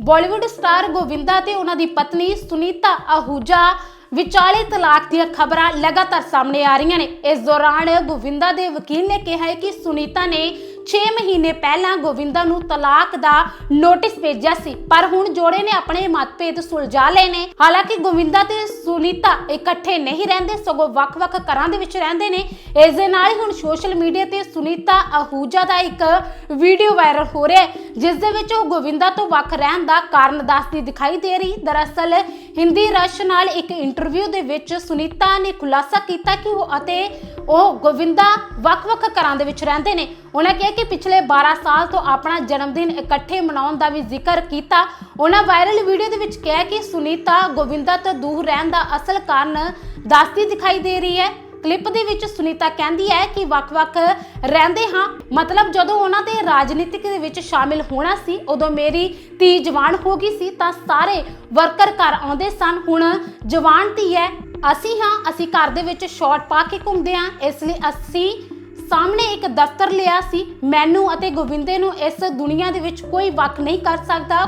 Bollywood star Govinda ਤੇ ਉਹਨਾਂ ਦੀ ਪਤਨੀ ਸੁਨੀਤਾ ਆਹੂਜਾ ਵਿਚਾਲੇ ਤਲਾਕ ਦੀਆਂ ਖਬਰਾਂ ਲਗਾਤਾਰ ਸਾਹਮਣੇ ਆ ਰਹੀਆਂ ਨੇ। ਇਸ ਦੌਰਾਨ ਗੋਵਿੰਦਾ ਦੇ ਵਕੀਲ ਨੇ ਕਿਹਾ ਹੈ ਕਿ ਸੁਨੀਤਾ ਨੇ 6 ਮਹੀਨੇ ਪਹਿਲਾਂ ਗੋਵਿੰਦਾ ਨੂੰ ਤਲਾਕ ਦਾ ਨੋਟਿਸ ਭੇਜਿਆ ਸੀ, ਪਰ ਹੁਣ ਜੋੜੇ ਨੇ ਆਪਣੇ ਮਤਭੇਦ ਸੁਲਝਾ ਲਏ ਨੇ। ਹਾਲਾਂਕਿ ਗੋਵਿੰਦਾ ਤੇ ਸੁਨੀਤਾ ਇਕੱਠੇ ਨਹੀਂ ਰਹਿੰਦੇ, ਸਗੋਂ ਵੱਖ-ਵੱਖ ਘਰਾਂ ਦੇ ਵਿੱਚ ਰਹਿੰਦੇ ਨੇ। ਇਸ ਦੇ ਨਾਲ ਹੀ ਹੁਣ ਸੋਸ਼ਲ ਮੀਡੀਆ ਤੇ ਸੁਨੀਤਾ ਆਹੂਜਾ ਦਾ ਇੱਕ ਵੀਡੀਓ ਵਾਇਰਲ ਹੋ ਰਿਹਾ ਹੈ, ਜਿਸ ਦੇ ਵਿੱਚ ਉਹ ਗੋਵਿੰਦਾ ਤੋਂ ਵੱਖ ਰਹਿਣ ਦਾ ਕਾਰਨ ਦੱਸਦੀ ਦਿਖਾਈ ਦੇ ਰਹੀ। ਦਰਅਸਲ, ਹਿੰਦੀ ਰਸ਼ ਨਾਲ ਇੱਕ ਇੰਟਰਵਿਊ ਦੇ ਵਿੱਚ ਸੁਨੀਤਾ ਨੇ ਖੁਲਾਸਾ ਕੀਤਾ ਕਿ ਉਹ ਅਤੇ ਉਹ ਗੋਵਿੰਦਾ ਵੱਖ-ਵੱਖ ਘਰਾਂ ਦੇ ਵਿੱਚ ਰਹਿੰਦੇ ਨੇ। ਉਹਨਾਂ ਕਿਹਾ ਕਿ ਪਿਛਲੇ 12 ਸਾਲ ਤੋਂ ਆਪਣਾ ਜਨਮ ਦਿਨ ਇਕੱਠੇ ਮਨਾਉਣ ਦਾ ਵੀ ਜ਼ਿਕਰ ਕੀਤਾ। ਉਹਨਾਂ ਵਾਇਰਲ ਵੀਡੀਓ ਦੇ ਵਿੱਚ ਕਿਹਾ ਕਿ ਸੁਨੀਤਾ ਗੋਵਿੰਦਾ ਤੋਂ ਦੂਰ ਰਹਿਣ ਦਾ ਅਸਲ ਕਾਰਨ ਦੱਸਦੀ ਦਿਖਾਈ ਦੇ ਰਹੀ ਹੈ। ਕਲਿੱਪ ਦੇ ਵਿੱਚ ਸੁਨੀਤਾ ਕਹਿੰਦੀ ਹੈ ਕਿ ਵੱਖ-ਵੱਖ ਰਹਿੰਦੇ ਹਾਂ। ਮਤਲਬ ਜਦੋਂ ਉਹਨਾਂ ਦੇ ਰਾਜਨੀਤਿਕ ਦੇ ਵਿੱਚ ਸ਼ਾਮਿਲ ਹੋਣਾ ਸੀ, ਉਦੋਂ ਮੇਰੀ ਧੀ ਜਵਾਨ ਹੋ ਗਈ ਸੀ ਤਾਂ ਸਾਰੇ ਵਰਕਰ ਘਰ ਆਉਂਦੇ ਸਨ। ਹੁਣ ਜਵਾਨ ਧੀ ਹੈ ਅਸੀਂ ਹਾਂ, ਅਸੀਂ ਘਰ ਦੇ ਵਿੱਚ ਸ਼ਾਰਟ ਪਾ ਕੇ ਘੁੰਮਦੇ ਹਾਂ। ਇਸ ਲਈ ਅਸੀਂ ਸਾਹਮਣੇ ਇੱਕ ਦਫ਼ਤਰ ਲਿਆ ਸੀ। ਮੈਨੂੰ ਅਤੇ ਗੋਵਿੰਦੇ ਨੂੰ ਇਸ ਦੁਨੀਆ ਦੇ ਵਿੱਚ ਕੋਈ ਵੱਖ ਨਹੀਂ ਕਰ ਸਕਦਾ।